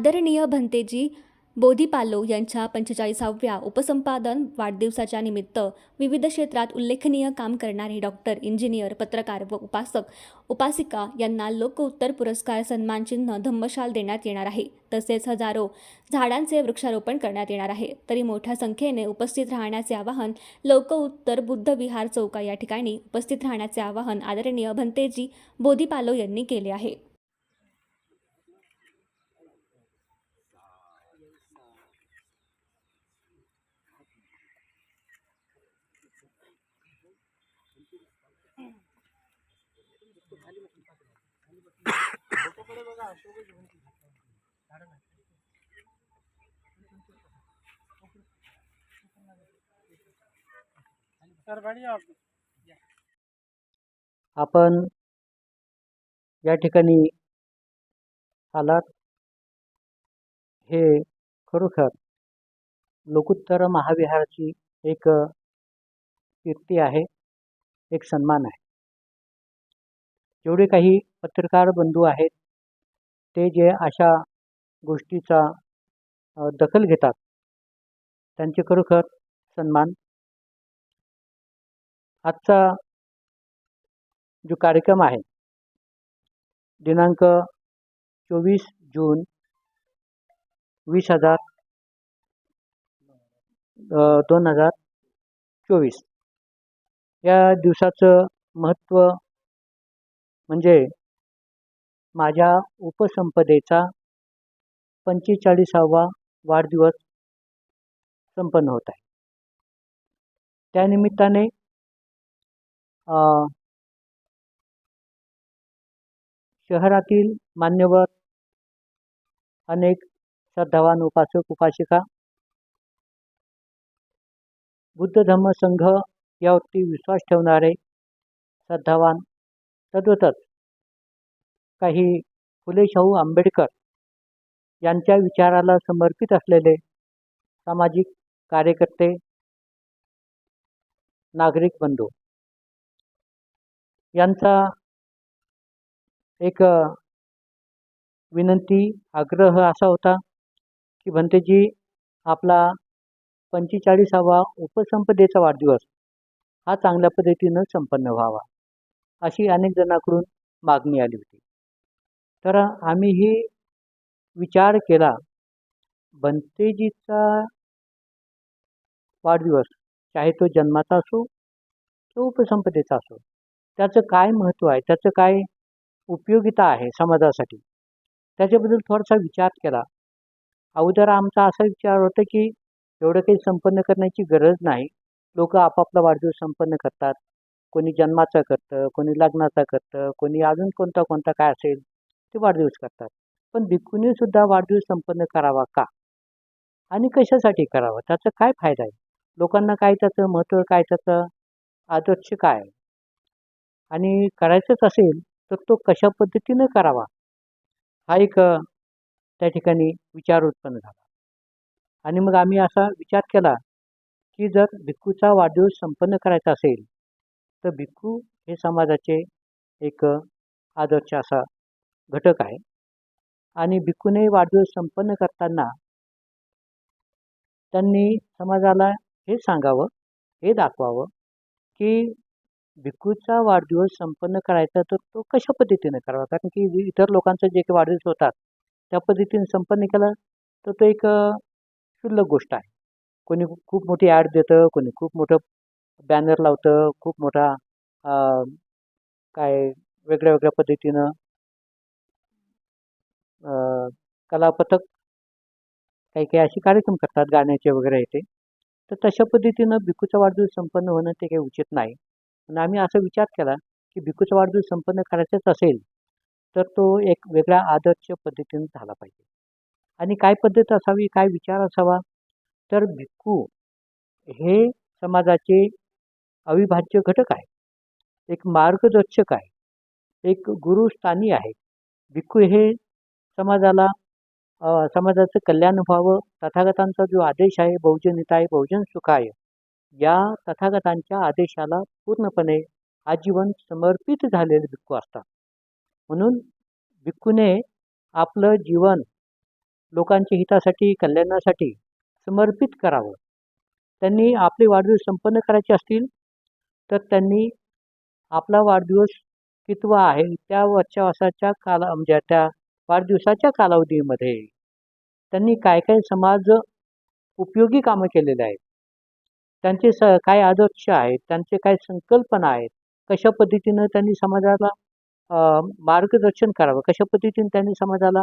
आदरणीय भंतेजी बोधीपालो यांच्या पंचेचाळीसाव्या उपसंपादन वाढदिवसाच्या निमित्त विविध क्षेत्रात उल्लेखनीय काम करणारे डॉक्टर इंजिनियर पत्रकार व उपासक उपासिका यांना लोकउत्तर पुरस्कार सन्मानचिन्ह धम्मशाल देण्यात येणार आहे. तसेच हजारो झाडांचे वृक्षारोपण करण्यात येणार आहे. तरी मोठ्या संख्येने उपस्थित राहण्याचे आवाहन लोकउत्तर बुद्ध विहार चौका या ठिकाणी उपस्थित राहण्याचे आवाहन आदरणीय भंतेजी बोधीपालो यांनी केले आहे. आपण या ठिकाणी आलात. हे खरोखर लोकोत्तर महाविहाराची एक कीर्ती आहे एक सन्मान आहे. जेवढे काही पत्रकार बंधू आहेत ते जे अशा गोष्टीचा दखल घेतात त्यांचे खरोखर सन्मान. आजचा जो कार्यक्रम आहे दिनांक चोवीस जून वीस हजार दोन हजार चोवीस. या दिवसाचं महत्त्व म्हणजे माझ्या उपसंपदेचा पंचेचाळीसावा वाढदिवस संपन्न होत आहे. त्यानिमित्ताने शहरातील मान्यवर अनेक श्रद्धावान उपासक उपासिका बुद्ध धम्म संघ यावरती विश्वास ठेवणारे श्रद्धावान तद्वतच काही फुले शाहू आंबेडकर यांच्या विचाराला समर्पित असलेले सामाजिक कार्यकर्ते नागरिक बंधू. यांचा एक विनंती आग्रह असा होता की भंतेजी आपला पंचेचाळीसावा उपसंपदेचा वाढदिवस हा चांगल्या पद्धतीनं संपन्न व्हावा अशी अनेक जणांकडून मागणी आली होती. तर आम्हीही विचार केला भंतेजीचा वाढदिवस चाहे तो जन्माचा असो तो उपसंपदेचा असो त्याचं काय महत्त्व आहे त्याचं काय उपयोगिता आहे समाजासाठी? त्याच्याबद्दल थोडासा विचार केला. अगोदर आमचा असा विचार होता की एवढं काही संपन्न करण्याची गरज नाही. लोक आपापला वाढदिवस संपन्न करतात. कोणी जन्माचा करतं कोणी लग्नाचा करतं कोणी अजून कोणता कोणता काय असेल ते वाढदिवस करतात. पण भिक्खूने सुद्धा वाढदिवस संपन्न करावा का? आणि कशासाठी करावा? त्याचा काय फायदा आहे? लोकांना काय त्याचं महत्त्व काय त्याचं आदर्श काय आहे? आणि करायचंच असेल तर तो कशा पद्धतीनं करावा? हा एक त्या ठिकाणी विचार उत्पन्न झाला. आणि मग आम्ही असा विचार केला की जर भिक्खूचा वाढदिवस संपन्न करायचा असेल तर भिक्खू हे समाजाचे एक आदर्श असा घटक आहे. आणि भिकूने वाढदिवस संपन्न करताना त्यांनी समाजाला हे सांगावं हे दाखवावं की भिक्खूचा वाढदिवस संपन्न करायचा तर तो कशा पद्धतीने करावा? कारण की इतर लोकांचा जे काही वाढदिवस होतात त्या पद्धतीने संपन्न केला तर तो एक क्षुल्लक गोष्ट आहे. कोणी खूप मोठी ॲड देतं कोणी खूप मोठं बॅनर लावतं खूप मोठा काय वेगळ्या वेगळ्या पद्धतीनं कलापथक काही काही असे कार्यक्रम करतात गाण्याचे वगैरे येते तर तशा पद्धतीनं भिकूचा वाढदिवस संपन्न होणं ते काही उचित नाही. पण आम्ही असा विचार केला की भिक्खूचा वाढदिवस संपन्न करायचाच असेल तर तो एक वेगळ्या आदर्श पद्धतीने झाला पाहिजे. आणि काय पद्धत असावी काय विचार असावा? तर भिक्खू हे समाजाचे अविभाज्य घटक आहे. एक मार्गदर्शक आहे. एक गुरुस्थानी आहे. भिक्खू हे समाजाला समाजाचं कल्याण व्हावं तथागतांचा जो आदेश आहे बहुजन हिताय बहुजन सुखाय या तथागतांच्या आदेशाला पूर्णपणे आजीवन समर्पित झालेले भिक्खू असतात. म्हणून भिक्खूने आपलं जीवन लोकांच्या हितासाठी कल्याणासाठी समर्पित करावं. त्यांनी आपले वाढदिवस संपन्न करायचे असतील तर त्यांनी आपला वाढदिवस कितवा आहे त्या वर्षावासाच्या काला म्हणजे त्या वाढदिवसाच्या कालावधीमध्ये त्यांनी काय काय समाज उपयोगी कामं केलेले आहेत? त्यांचे स काय आदर्श आहेत? त्यांचे काय संकल्पना आहेत? कशा पद्धतीनं त्यांनी समाजाला मार्गदर्शन करावं? कशा पद्धतीने त्यांनी समाजाला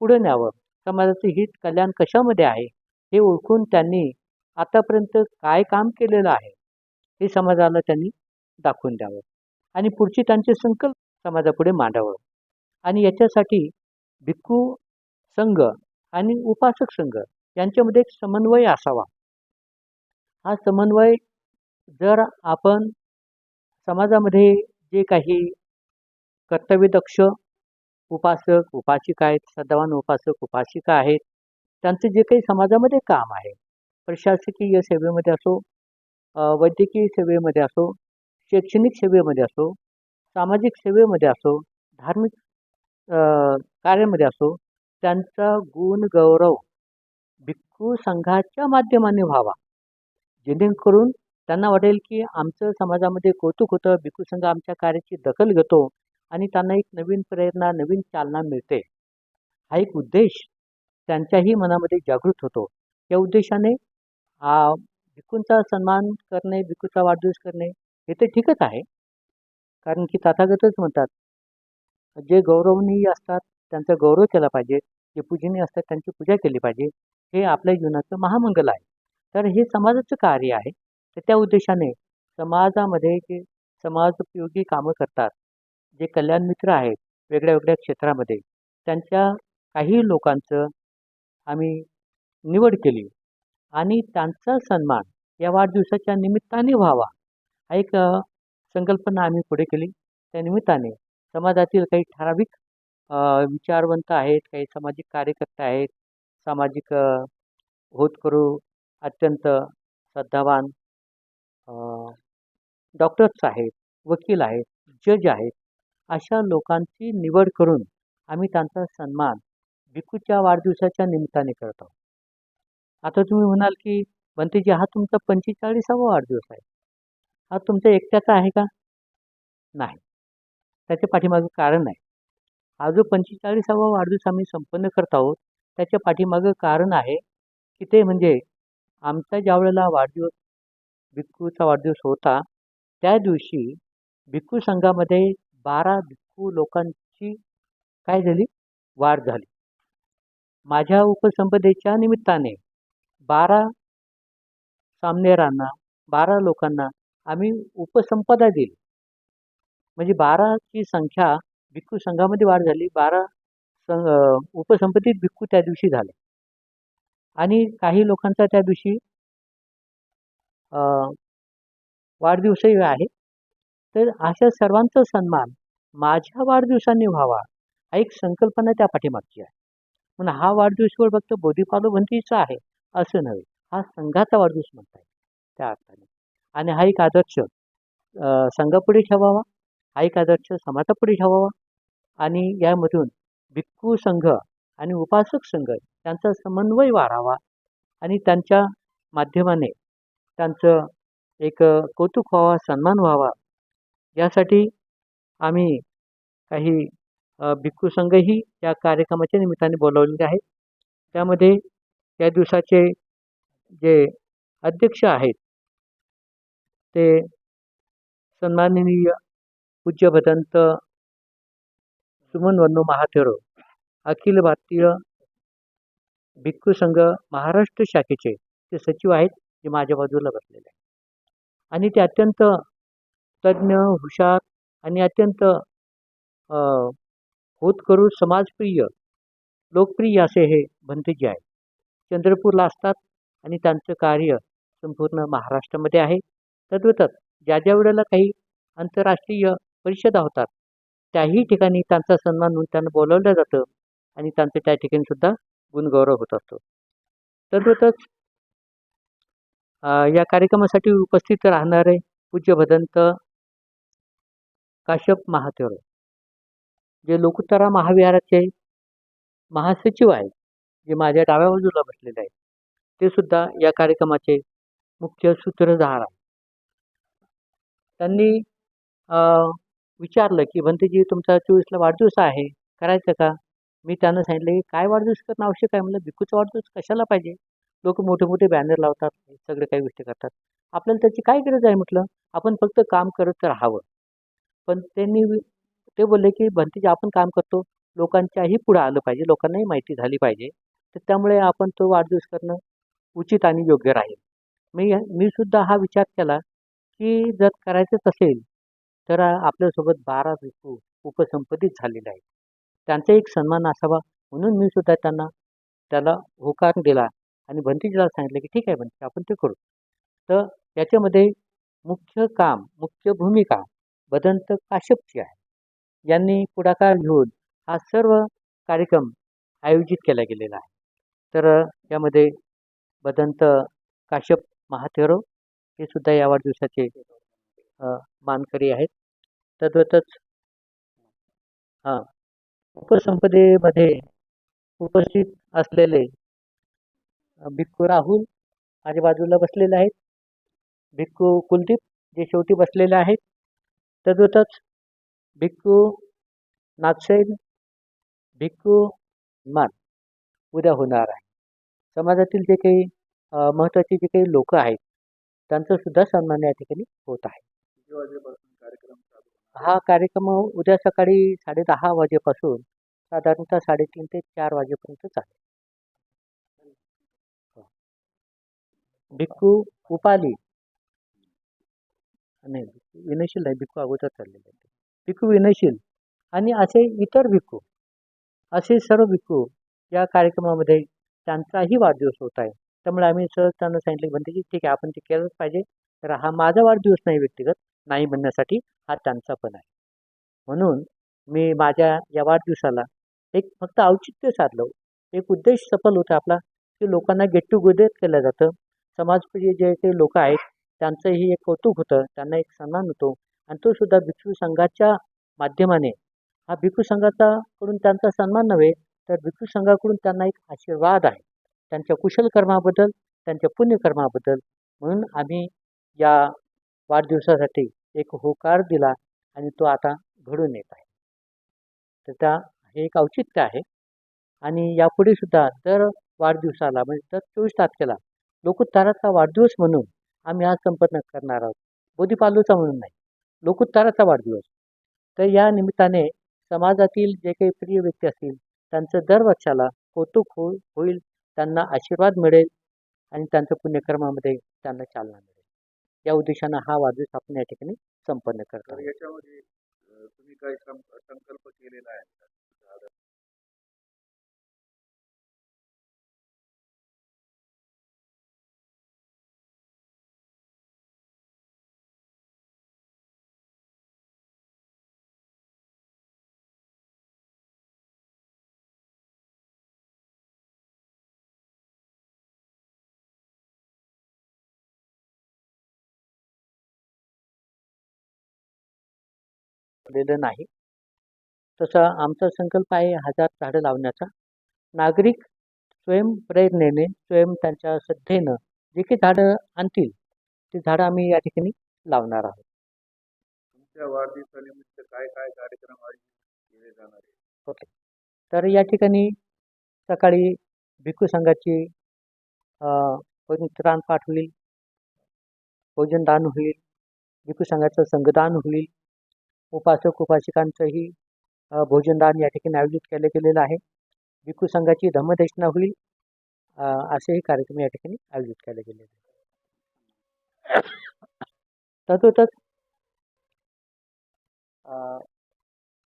पुढे न्यावं? समाजाचं हित कल्याण कशामध्ये आहे? हे ओळखून त्यांनी आतापर्यंत काय काम केलेलं आहे? हे समाजाला त्यांनी दाखवून द्यावं. आणि पुढची त्यांचे संकल्प समाजापुढे मांडावं. आणि याच्यासाठी भिक्खू संघ आणि उपासक संघ यांच्यामध्ये एक समन्वय असावा. हा समन्वय जर आपण समाजामध्ये जे काही कर्तव्यदक्ष उपासक उपासिका आहेत सद्भावान उपासक उपासिका आहेत त्यांचं जे काही समाजामध्ये काम आहे प्रशासकीय सेवेमध्ये असो वैद्यकीय सेवेमध्ये असो शैक्षणिक सेवेमध्ये असो सामाजिक सेवेमध्ये असो धार्मिक कार्यामध्ये असो त्यांचा गुण गौरव भिक्खू संघाच्या माध्यमाने व्हावा. जेणेकरून त्यांना वाटेल की आमचं समाजामध्ये कौतुक होतं भिक्खू संघ आमच्या कार्याची दखल घेतो आणि त्यांना एक नवीन प्रेरणा नवीन चालना मिळते. हा एक उद्देश त्यांच्याही मनामध्ये जागृत होतो. या उद्देशाने भिक्खूंचा सन्मान करणे भिक्खूचा वाढदिवस करणे हे तर ठीकच आहे. कारण की तथागतच म्हणतात जे गौरवनीय असतात त्यांचा गौरव केला पाहिजे. जे पूजनीय असतात त्यांची पूजा केली पाहिजे. हे आपल्या जीवनाचं महामंगल आहे. तर हे समाजाचं कार्य आहे. तर त्या उद्देशाने समाजामध्ये जे समाजोपयोगी कामं करतात जे कल्याण मित्र आहेत वेगळ्या वेगळ्या क्षेत्रामध्ये त्यांच्या काही लोकांचं आम्ही निवड केली. आणि त्यांचा सन्मान या वाढदिवसाच्या निमित्ताने व्हावा. हा एक संकल्पना आम्ही पुढे केली. त्या निमित्ताने समाजातील काही ठराविक विचारवंत आहेत काही सामाजिक कार्यकर्ते आहेत सामाजिक होत होतकरू अत्यंत श्रद्धावान डॉक्टर्स आहेत वकील आहेत जज आहेत अशा लोकांची निवड करून आम्ही त्यांचा सन्मान भिकूच्या वाढदिवसाच्या निमित्ताने करत. आहोत आता तुम्ही म्हणाल की बनतेजी हा तुमचा पंचेचाळीसावा वाढदिवस आहे. हा तुमचा एकट्याचा आहे का? नाही. त्याच्या पाठीमागं कारण आहे हा जो पंचेचाळीसावा वाढदिवस आम्ही संपन्न करत आहोत त्याच्या पाठीमागं कारण आहे की ते म्हणजे आमचा ज्या वेळेला वाढदिवस भिक्खूचा वाढदिवस होता त्या दिवशी भिक्खू संघामध्ये बारा भिक्खू लोकांची काय झाली? वाढ झाली. माझ्या उपसंपदेच्या निमित्ताने बारा सामनेरांना बारा लोकांना आम्ही उपसंपदा दिली. म्हणजे बाराची संख्या भिक्खू संघामध्ये वाढ झाली. बारा सं उपसंपत्तीत भिक्खू त्या दिवशी झाले. आणि काही लोकांचा त्या दिवशी वाढदिवसही आहे. तर अशा सर्वांचा सन्मान माझ्या वाढदिवसांनी व्हावा हा एक संकल्पना त्या पाठीमागची आहे. म्हणून हा वाढदिवस केवळ फक्त बोधीपालो भंतीचा आहे असं नव्हे हा संघाचा वाढदिवस म्हणता येईल. त्या अर्थाने. आणि हा एक आदर्श संघापुढे ठेवावा. हा एक आदर्श समाजापुढे ठेवावा. आणि यामधून भिक्खू संघ आणि उपासक संघ त्यांचा समन्वय वाढावा. आणि त्यांच्या माध्यमाने त्यांचं एक कौतुक व्हावा सन्मान व्हावा. यासाठी आम्ही काही भिक्खू संघही या कार्यक्रमाच्या निमित्ताने बोलावलेले आहेत. त्यामध्ये या दिवसाचे जे अध्यक्ष आहेत ते सन्माननीय पूज्य भदंत सुमन वन्नू महाथेरो अखिल भारतीय भिक्खू संघ महाराष्ट्र शाखेचे ते सचिव आहेत जे माझ्या बाजूला बसलेले आहेत. आणि ते अत्यंत तज्ज्ञ हुशार आणि अत्यंत होत होतकरू समाजप्रिय लोकप्रिय असे हे भंतेजी आहेत. चंद्रपूरला असतात आणि त्यांचं कार्य संपूर्ण महाराष्ट्रामध्ये आहे. तद्वतच ज्या ज्या वेळेला काही आंतरराष्ट्रीय परिषदा होतात. त्याही ठिकाणी त्यांचा सन्मान म्हणून त्यांना बोलवलं जातं आणि त्यांचं त्या ठिकाणी सुद्धा गुणगौरव होत असतो. तसंच या कार्यक्रमासाठी उपस्थित राहणारे पूज्य भदंत काश्यप महातेवर जे लोकुत्तरा महाविहाराचे महासचिव आहेत जे माझ्या डाव्या बाजूला बसलेले आहेत ते सुद्धा या कार्यक्रमाचे मुख्य सूत्रधार आहेत. त्यांनी विचारलं की भंतेजी तुमचा चोवीसला वाढदिवस आहे करायचं का? मी त्यांना सांगितलं की काय वाढदिवस करणं आवश्यक आहे? म्हणलं भिकूचा वाढदिवस कशाला पाहिजे? लोक मोठे मोठे बॅनर लावतात सगळे काही गोष्टी करतात. आपल्याला त्याची काय गरज आहे? म्हटलं आपण फक्त काम करत राहावं. पण त्यांनी ते बोलले की भंतेजी आपण काम करतो. लोकांच्याही पुढं आलं पाहिजे लोकांनाही माहिती झाली पाहिजे. तर त्यामुळे आपण तो वाढदिवस करणं उचित आणि योग्य राहील. मी मी सुद्धा हा विचार केला की जर करायचंच असेल तर आपल्यासोबत बारा भिक्खू उपसंपदित झालेले आहेत. त्यांचा एक सन्मान असावा म्हणून मी सुद्धा त्यांना त्याला होकार दिला आणि भंतीजीला सांगितलं की ठीक आहे भंती आपण ते करू. तर याच्यामध्ये मुख्य काम मुख्य भूमिका बदंत काश्यपची आहे. यांनी पुढाकार घेऊन हा सर्व कार्यक्रम आयोजित केला गेलेला आहे. तर यामध्ये बदंत काश्यप महाथेरो हे सुद्धा या वाढदिवसाचे मानकरी आहेत. तद्वतच हां. उपसंपदेमध्ये उपस्थित असलेले भिक्खू राहुल माझ्या बाजूला बसलेले आहेत. भिक्खू कुलदीप जे शेवटी बसलेले आहेत. तद्वतच भिक्खू नागसेन भिक्खू मान उद्या होणार आहे. समाजातील जे काही अ, महत्त्वाचे जे काही लोक आहेत त्यांचं सुद्धा सन्मान या ठिकाणी होत आहे. कार्यक्रम हा कार्यक्रम उद्या सकाळी साडेदहा वाजेपासून साधारणतः साडेतीन ते चार वाजेपर्यंत चालेल. भिक्खू उपाली. नाही विनयशील नाही भिक्खू अगोदर चाललेले आहे भिक्खू विनयशील आणि असे इतर भिक्खू असे सर्व भिक्खू या कार्यक्रमामध्ये त्यांचाही वाढदिवस होत आहे. त्यामुळे आम्ही सहज त्यांना सांगितलं म्हणते की ठीक आहे आपण ते केलंच पाहिजे. तर हा माझा वाढदिवस नाही व्यक्तिगत नाही म्हणण्यासाठी हा त्यांचा पण आहे. म्हणून मी माझ्या या वाढदिवसाला एक फक्त औचित्य साधलं. एक उद्देश सफल होता आपला की लोकांना गेट टुगेदर केलं जातं. समाजप्रिय जे काही लोक आहेत त्यांचंही एक कौतुक होतं त्यांना एक सन्मान होतो. आणि तो सुद्धा भिक्षू संघाच्या माध्यमाने. हा भिक्षू संघाचा कडून त्यांचा सन्मान नव्हे तर भिक्षू संघाकडून त्यांना एक आशीर्वाद आहे. त्यांच्या कुशल कर्माबद्दल त्यांच्या पुण्यकर्माबद्दल. म्हणून आम्ही या वाढदिवसासाठी एक होकार दिला आणि तो आता घडून येत आहे. तर त्या हे एक औचित्य आहे. आणि यापुढे सुद्धा दर वाढदिवसाला म्हणजे दर चोवीस तारखेला लोकोत्ताराचा वाढदिवस म्हणून आम्ही आज संपन्न करणार आहोत. बोधीपालूचा म्हणून नाही लोकोत्ताराचा वाढदिवस. तर या निमित्ताने समाजातील जे काही प्रिय व्यक्ती असतील त्यांचं दर वर्षाला कौतुक हो होईल त्यांना आशीर्वाद मिळेल आणि त्यांच्या पुण्यकर्मामध्ये त्यांना चालना मिळेल. या उद्देशानं हा वाढदिवस आपण या ठिकाणी संपन्न करतो. याच्यामध्ये तुम्ही काही संकल्प केलेला आहे केलेलं नाही. तसा आमचा संकल्प आहे हजार झाडं लावण्याचा. नागरिक स्वयंप्रेरणेने स्वयं त्यांच्या श्रद्धेनं जे काही झाडं आणतील ते झाडं आम्ही या ठिकाणी लावणार आहोत. तुमच्या वाढदिवसानिमित्त काय काय कार्यक्रम आयोजित केले जाणार आहे तर या ठिकाणी सकाळी भिक्खू संघाची अं, पवित्राण पाठ होईल भोजनदान होईल. भिक्खू संघाचं संघदान होईल. उपासक उपासिकांचंही भोजनदान या ठिकाणी आयोजित केलं गेलेलं आहे. भिक्खू संघाची धम्मदेशना होईल असेही कार्यक्रम या ठिकाणी आयोजित केले गेलेले आहेत. तसोतच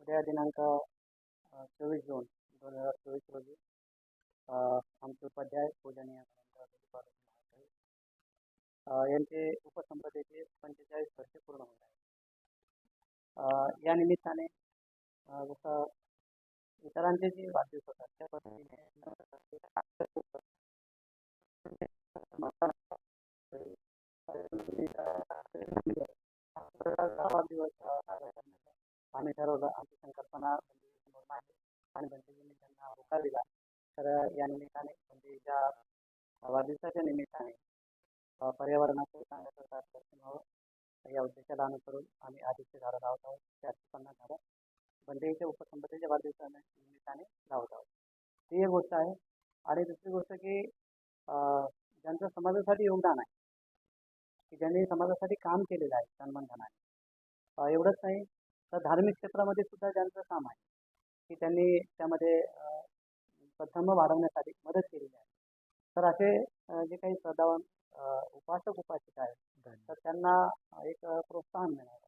उद्या दिनांक चोवीस जून दोन हजार चोवीस रोजी आमचे उपाध्याय पूजनीय यांचे उपसंपदेचे पंचेचाळीस वर्षे पूर्ण होत आहे या निमित्ताने जसं इतरांचे जे वाढदिवस होतात त्या पद्धतीने वाढदिवस आम्ही ठरवलं आमची संकल्पना म्हणजे बंदिजींसमोर मांडली आणि बंदीजींनी त्यांना होकार दिला. तर या निमित्ताने म्हणजे वाढदिवसाच्या निमित्ताने पर्यावरणाचं चांगल्या प्रकारे दर्शन व्हावं या उद्देशाला अनुसरून आम्ही आधीचे झाडं लावत आहोत. चारशे पन्नास झाडं बंदेच्या उपसंपत्तीच्या वाढदिवसाने लावत आहोत. ती एक गोष्ट आहे. आणि दुसरी गोष्ट की ज्यांचं समाजासाठी योगदान आहे की ज्यांनी समाजासाठी काम केलेलं आहे सन्मानधनाने. एवढंच नाही तर धार्मिक क्षेत्रामध्ये सुद्धा ज्यांचं काम आहे की त्यांनी त्यामध्ये प्रथम वाढवण्यासाठी मदत केलेली आहे. तर असे जे काही श्रद्धावान उपासक उपासिका आहेत तर त्यांना एक प्रोत्साहन मिळावं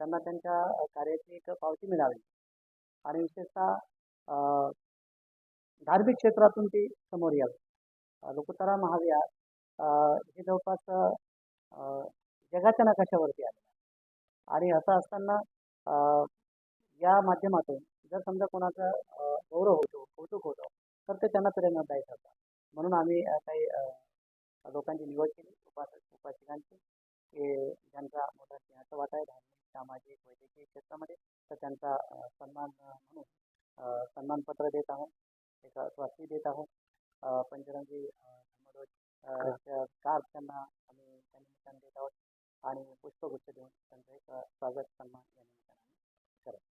त्यांना त्यांच्या कार्याची एक पावती मिळावी आणि विशेषतः धार्मिक क्षेत्रातून ती समोर यावी. लोकतारा महाविहार हे जवळपास जगाच्या नकाशावरती आले आणि असं असताना या माध्यमातून जर समजा कोणाचा गौरव होतो कौतुक होतं तर ते त्यांना प्रेरणादायी ठरतात. म्हणून आम्ही काही लोकांची निवड केली. उपासक उपासिकांची की ज्यांचा मोठा सिंहाचा वाटा आहे धार्मिक सामाजिक वैद्यकीय क्षेत्रामध्ये तर त्यांचा सन्मान म्हणून सन्मानपत्र देत आहोत. एक ट्रॉफी देत आहोत. पंचरंगी धर्मध्वज कार्ड त्यांना आम्ही त्या देत आहोत. आणि पुष्पगुच्छ देऊन त्यांचं एक स्वागत सन्मान या निमित्ताने करत.